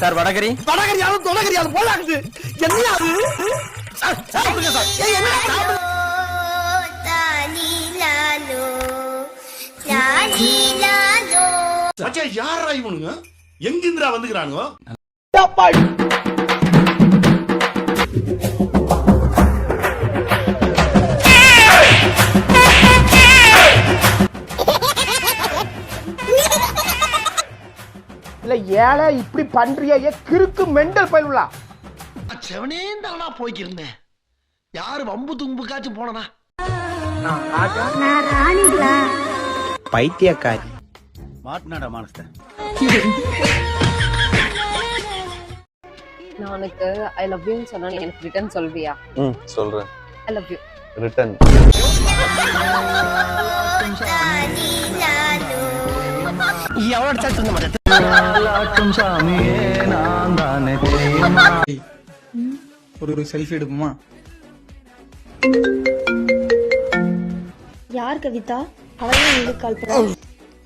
Sir vada curry. வடகரியாலும் தொடகரியாலும் போலாக்குது என்ன அது? Sir, சாப்பிடுங்க சார். ஏய், என்ன? சாப்பிடுங்க மச்சான் யாரா இவனுங்க? எங்கிந்திரா வந்துக்கிறானுங்க? ஏழை இப்படி பண்றிய ஏ கிறுக்கு மெண்டல் பயிலுலா செவனே தானா போய்க்கிருந்தேன். யாரு வம்பு தும்புக்காச்சும் போனனா? பைத்தியக்காரி. நான் உனக்கு ஐ லவ் யூன்னு சொன்னா நீ எனக்கு ரிட்டர்ன் சொல்வியா? ம் சொல்றேன். ஐ லவ் யூ அடிச்சாலும் திருந்த மாட்டேன். ஒரு ஒரு செல்ஃபி எடுப்போமா? யார் கவிதா? அவன் உங்களுக்கு கால் பண்ணா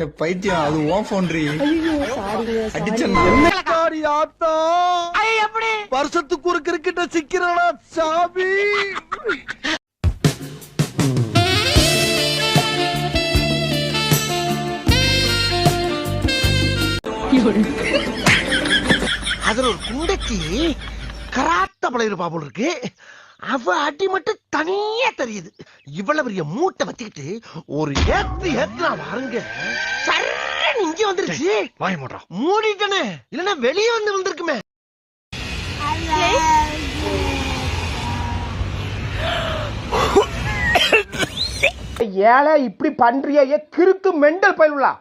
ஏ, பைத்தியம் அது ஓன் போன்றி ஐயோ சாரிங்க அடிச்சேன் வருஷத்துக்கு ஒரு கிரிக்கெட்ட சிக்கிறடா சாமி? ஒரு குண்டைக்கு கராத்த பழைய போல இருக்கு. அவ அடி மட்டும் தனியா தெரியுது. இவ்வளவு பெரிய மூட்டை வச்சுக்கிட்டு ஒரு ஏத்து ஏத்து நான் வாருங்க சர்ன்னு இங்க வந்துருச்சு. வாய் மூடுறா மூடிட்டனே. இல்லன்னா வெளியே வந்து வந்திருக்குமே ஏழை இப்படி பண்றிய கிறுக்கு மெண்டல் பயிலுலா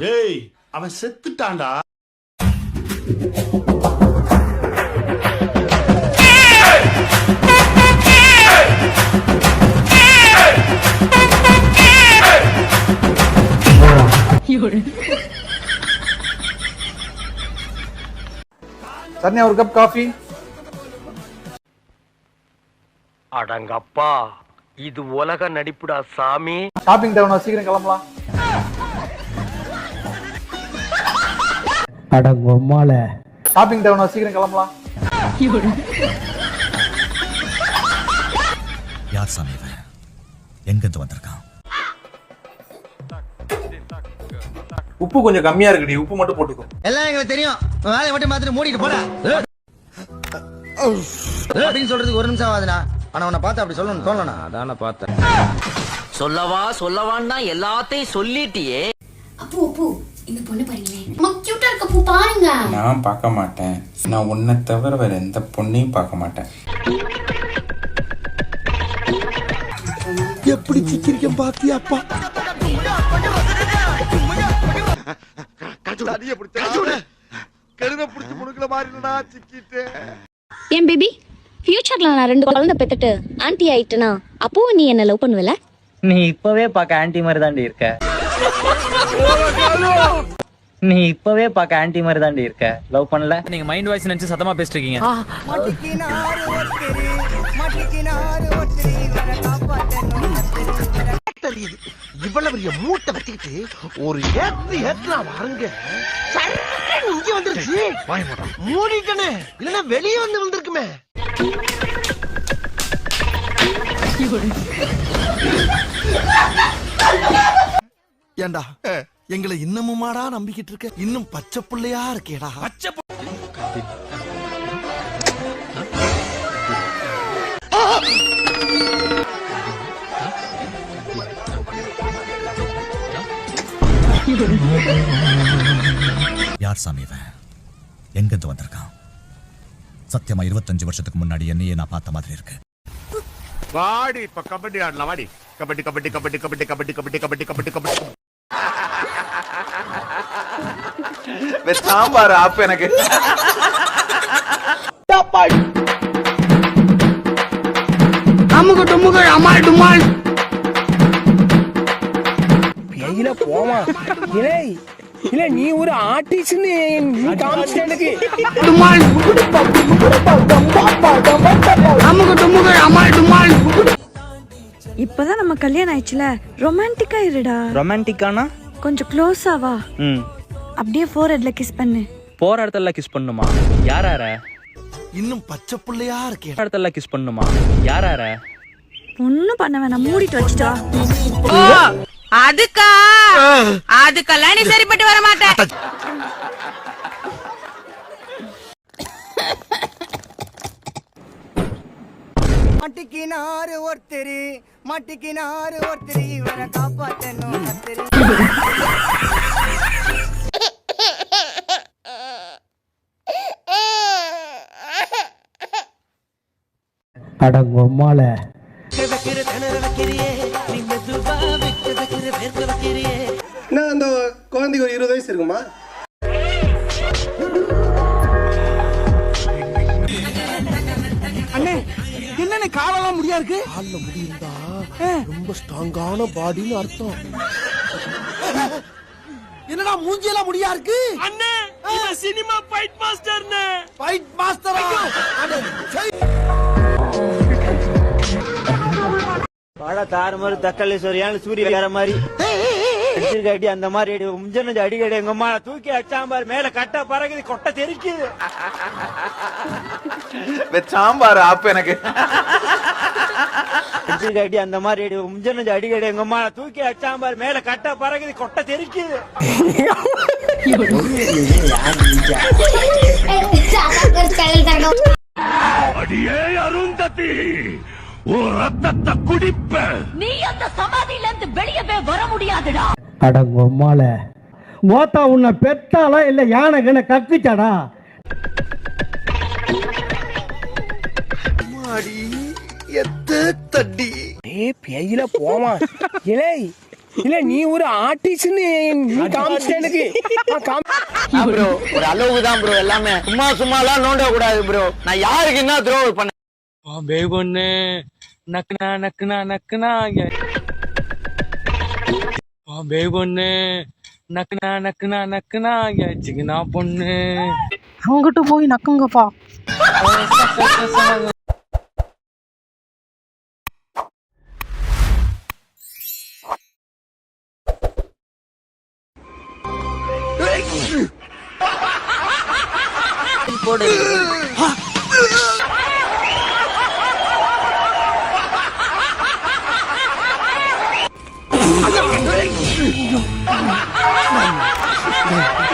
டேய் அவன் செத்துட்டான்டா. சரண்யா ஒரு கப் காஃபி அடங்கப்பா இது உலக நடிப்புடா சாமி. ஷாப்பிங் டவுன் சீக்கிரம் கிளம்பலாம். ஷாப்பிங் டவுன் சீக்கிரம் கிளம்பலாம். யார் சாமி இவன்? எங்கிருந்து வந்திருக்கான்? உப்பு கொஞ்சம் கம்மியா இருக்குடி உப்பு மட்டும் போட்டுக்கோ. எல்லாம் எங்களுக்கு தெரியும். வேலையை மட்டும் பார்த்துட்டு மூடிட்டு போடா. அப்படின்னு சொல்றதுக்கு ஒரு நிமிஷம் ஆகுதுண்ணா. ஆனா உன்னை பார்த்து அப்படி சொல்லணும்னு தோணலண்ணா. அதான பார்த்தேன். சொல்லவா சொல்லவான்னா எல்லாத்தையும் சொல்லிட்டியே. அப்பு அப்பு இந்த பொண்ணு பாருங்களேன். அம்மா கியூட்டா இருக்க பூ பாருங்க. நான் பார்க்க மாட்டேன். நான் உன்னை தவிர வேற எந்த பொண்ணையும் பார்க்க மாட்டேன். எப்படி சிக்கிரிக்கம் பாத்தியாப்பா என் பேபி? ஃபியூச்சர்ல நான் ரெண்டு குழந்தை பெத்துட்டு ஆன்ட்டி ஆயிட்டனா அப்போ நீ என்ன லவ் பண்ணுவல? நீ இப்பவே பாக்க ஆன்டி மாதிரி தாண்டி இருக்க. நீ இப்பவே பாக்க ஆன்டி மாதிரி தாண்டி இருக்க. லவ் பண்ணல? நீங்க மைண்ட் வாய்ஸ் நினைச்சு சத்தமா பேசிட்டு இருக்கீங்க தெரியுது இவ்வளவு பெரிய மூட்டை வச்சுக்கிட்டு ஒரு ஏத்து ஏத்து நான் வாருங்க இங்க வந்துருச்சு. மூடிட்டனே. இல்லன்னா வெளியே வந்து வந்திருக்குமே. ஏண்டா? எங்களை இன்னமுமாடா நம்பிக்கிட்டு இருக்க? இன்னும் பச்சை புள்ளையா இருக்கேடா. யார் சாமி இவன்? எங்கிருந்து வந்திருக்கான்? சத்தியமா இருபத்தஞ்சு வருஷத்துக்கு முன்னாடி என்னையே நான் பார்த்த மாதிரி இருக்கு. வாடி இப்ப கபடி ஆடலாம் வாடி. கபடி கபடி கபடி கபடி கபடி கபடி கபடி கபடி கபடி. சாம்பார் ஆப்பு எனக்கு. அமுக டுமுக அமால் டுமால். கையில போமா. இலே இல்ல நீ ஒரு ஆர்டிஸ்ட்னு நீ காமிச்சிட்ட எனக்கு. டுமால். அமுக இப்பதான் நம்ம கல்யாணம் ஆயிடுச்சுல? ரொமான்டிக்கா இருடா. ரொமான்டிக்கானா கொஞ்சம் க்ளோஸா வா. ம். அப்படியே ஃபோர் ஹெட்ல கிஸ் பண்ணு. போற இடத்துல கிஸ் பண்ணுமா? யார் யார? இன்னும் பச்சை பிள்ளையா இருக்கே. இடத்துல கிஸ் பண்ணுமா? யார் யார? ஒன்னும் பண்ண வேணாம் மூடிட்டு வச்சுட்டா. அதுக்கா? அதுக்கெல்லாம் நீ சரிப்பட்டு வர மாட்டேன் மாட்டிக்கினாரு ஒருத்தரு மாட்டிக்கினாரு ஒருத்தரு இவரை காப்பாத்தணும் அடங்கொம்மால நான் அந்த குழந்தைக்கு ஒரு இருபது வயசு இருக்குமா? என்னண்ணே காலெல்லாம் முடியா இருக்கு கால்ல முடியிருந்தா ரொம்ப ஸ்ட்ராங்கான பாடின்னு அர்த்தம். என்னடா மூஞ்சியெல்லாம் முடியா இருக்கு அண்ணே சினிமா ஃபைட் மாஸ்டர்னு ஃபைட் மாஸ்டரா வாழ தாறு மாதிரி தக்காளி சொரியான சூரிய வேற மாதிரி. அடி அந்த மாதிரி அடி முஞ்சன அடிக்கடி. எங்க அம்மா தூக்கி அச்சாம்பார் மேல கட்ட பறகுது கொட்டை தெரிக்குது. சாம்பார் ஆப்பு எனக்கு. அடி அந்த மாதிரி அடி முஞ்சன அடிக்கடி. எங்க அம்மா தூக்கி அச்சாம்பார் மேல கட்ட பறகுது கொட்டை தெரிக்குது. அடியே அருந்ததி ஒரு ரத்தத்தை குடிப்ப. நீ அந்த சமாதியில இருந்து வெளியவே வர முடியாதுடா. அடங்கொம்மால மோத்தா உன்னை பெத்தாளா இல்ல யானை கண்ண கக்குச்சாடா? தட்டி. ஏ பேயில போமா. இலே இல்ல நீ ஒரு ஆர்டிஸ்ட்னு ப்ரோ ஒரு அளவுக்கு தான் ப்ரோ எல்லாமே சும்மா சும்மா எல்லாம். நோண்ட கூடாது ப்ரோ நான் யாருக்கு என்ன த்ரோ பண்ண பேபொண்ணு நக்குனா நக்குனா நக்குனா பேபொண்ணு நக்குனா நக்குனா நக்குனா சிக்கனா பொண்ணு. அங்கிட்டு போய் நக்குங்கப்பா. போடு. 哎呦，哎呦，哎。